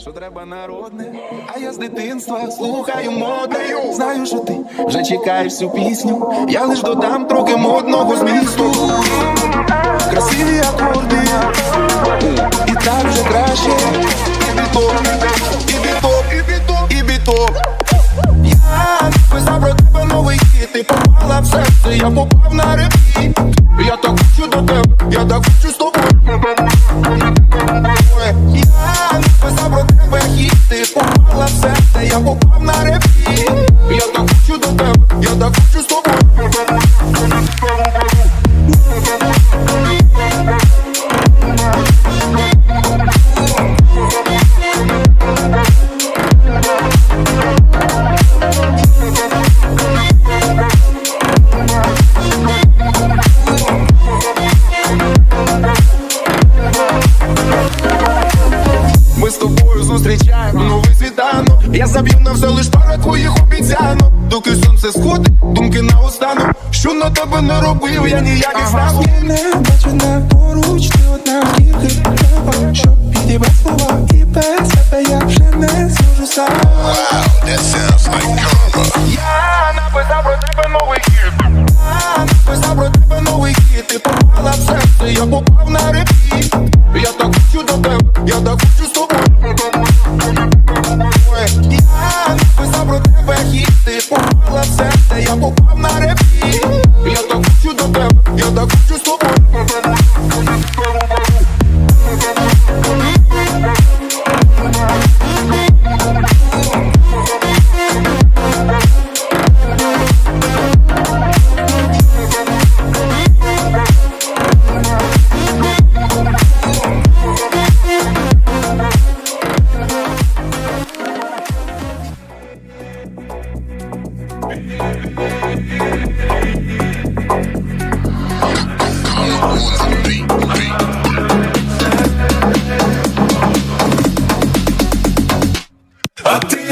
Що треба народне, а я з дитинства слухаю модне. Знаю, що ти вже чекаєш цю пісню. Я лиш додам трохи модного змісту. Красиві акорди, і так вже краще. І біток, і біток, і біток, і біток. Я писав про тебе новий хіт, ти попала в серце, я попав на репіт. Я так хочу до тебе, я так хочу з тобою. Заб'ю на все лиш пара твоїх обіцянок Доки сонце сходить, думки на останок Що на тебе не робив, я ніяких ставок Не бачу не поруч, ти одна тільки треба, щоб підібрати слова і без тебе я вже не зможу сам. Я написав про тебе новий хіт. Я написав про тебе новий хіт. Ти попала в серце, я попав на репіт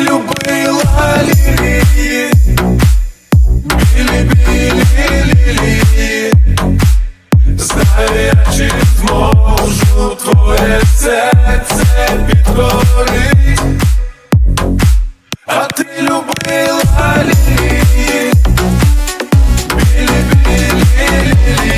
любила лілії, білі, білі лілії. Знаю я, чи зможу твоє. А ти любила лілії, білі, білі лілії.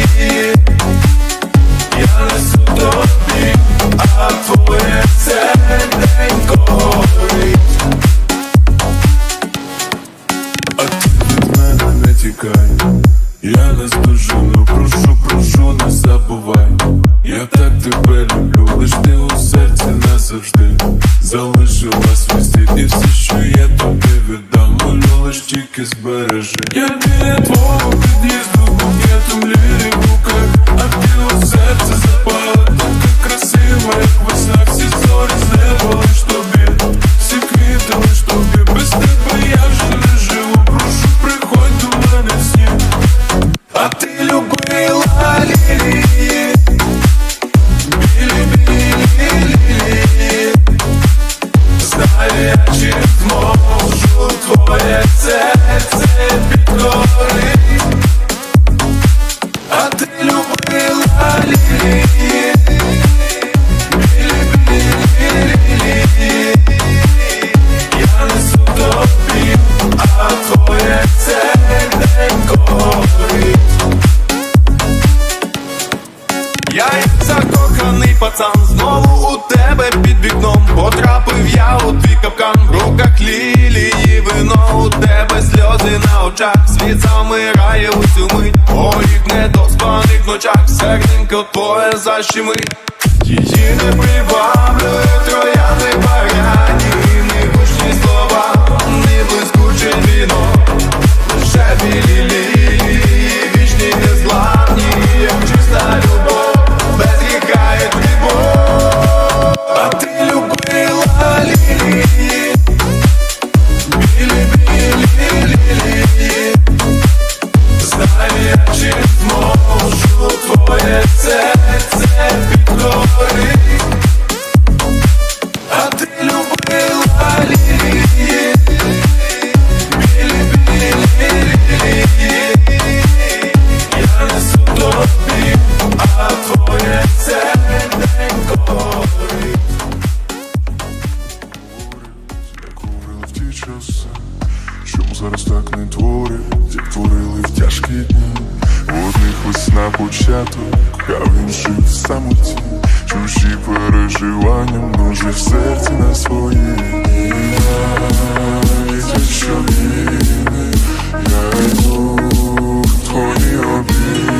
Потрапив я у твій капкан, в руках лілії вино У тебе сльози на очах, світ замирає у цю мить Моїх недоспаних ночах, серденько твоє защемить Її не приваблює часи, чому зараз так не творять, як творили в тяжкі дні. У одних весна початок, а в інших в самоті. Чужі переживання множить в серці на свої. Навіть я йду в твої обійми,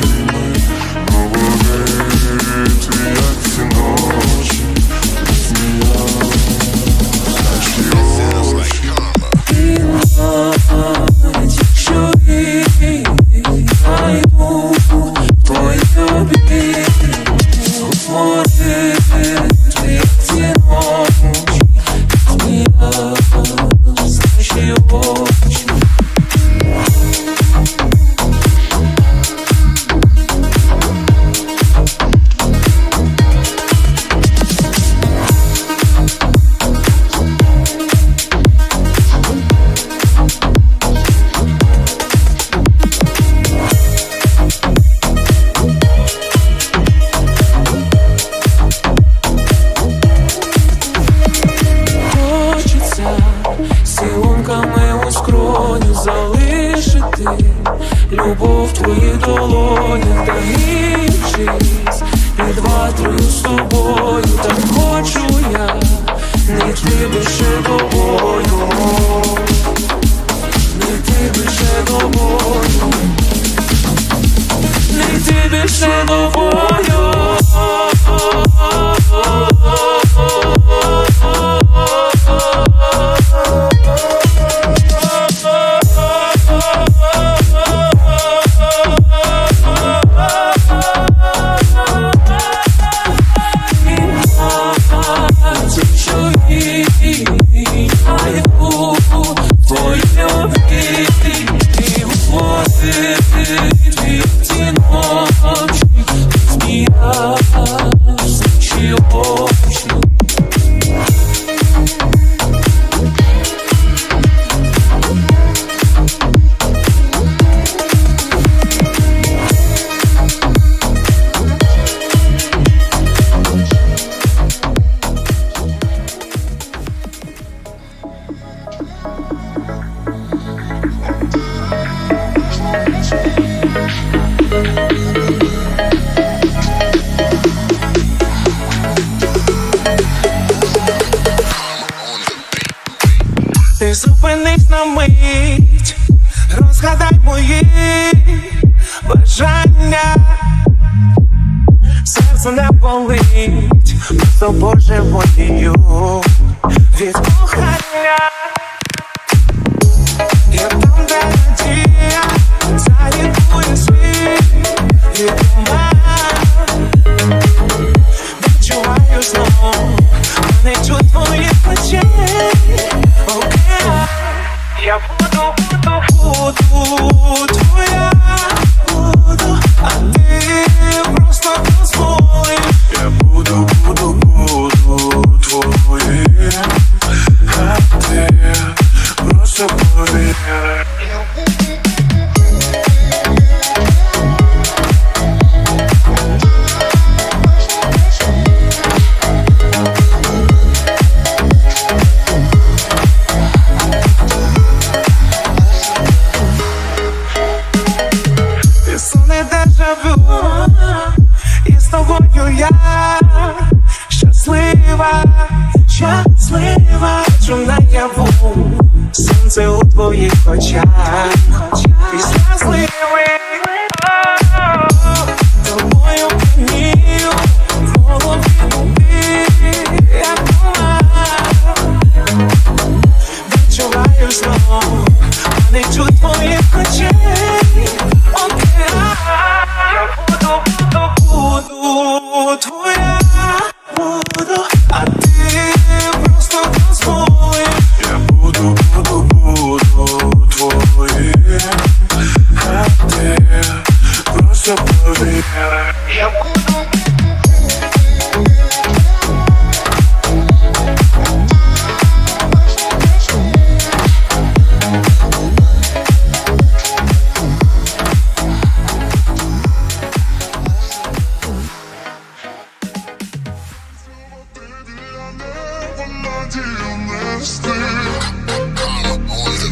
Ти зупинись на мить, розгадай мої бажання, серце не болить, просто божеволію від кохання. Я там, де надія, залікує світ від ума. 糊涂糊涂糊涂。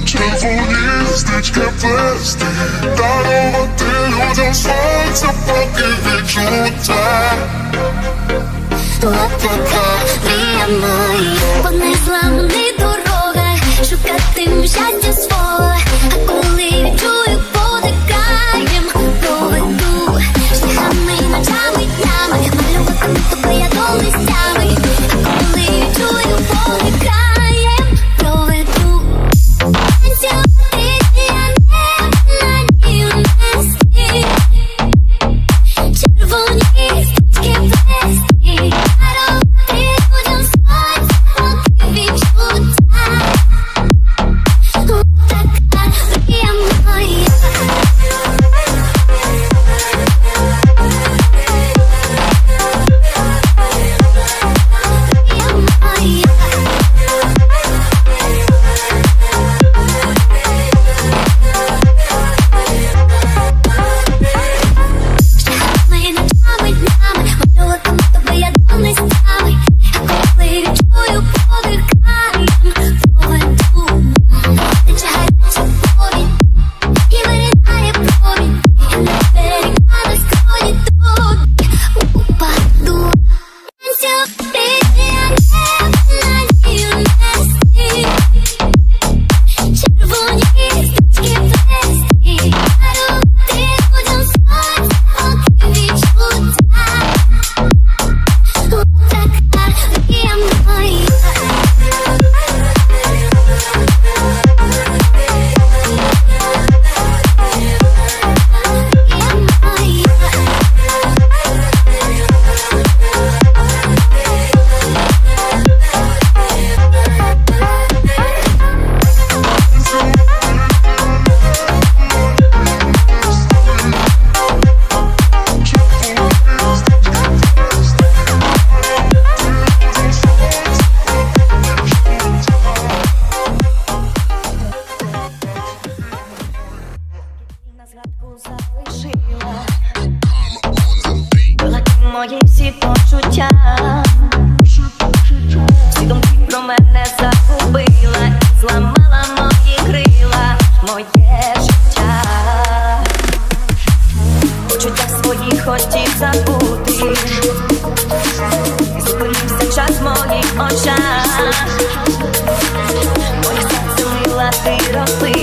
Червоні стрічки плести, дарувати Chodzą słońce po wyczucia Łapka, ja, no, ja згадку залишила. Великим мої всі почуття. Всі думки про мене загубила І зламала мої крила Моє життя. Почуття свої хотів забути. Зупинився час моїх очах. Моє серце мила ти росли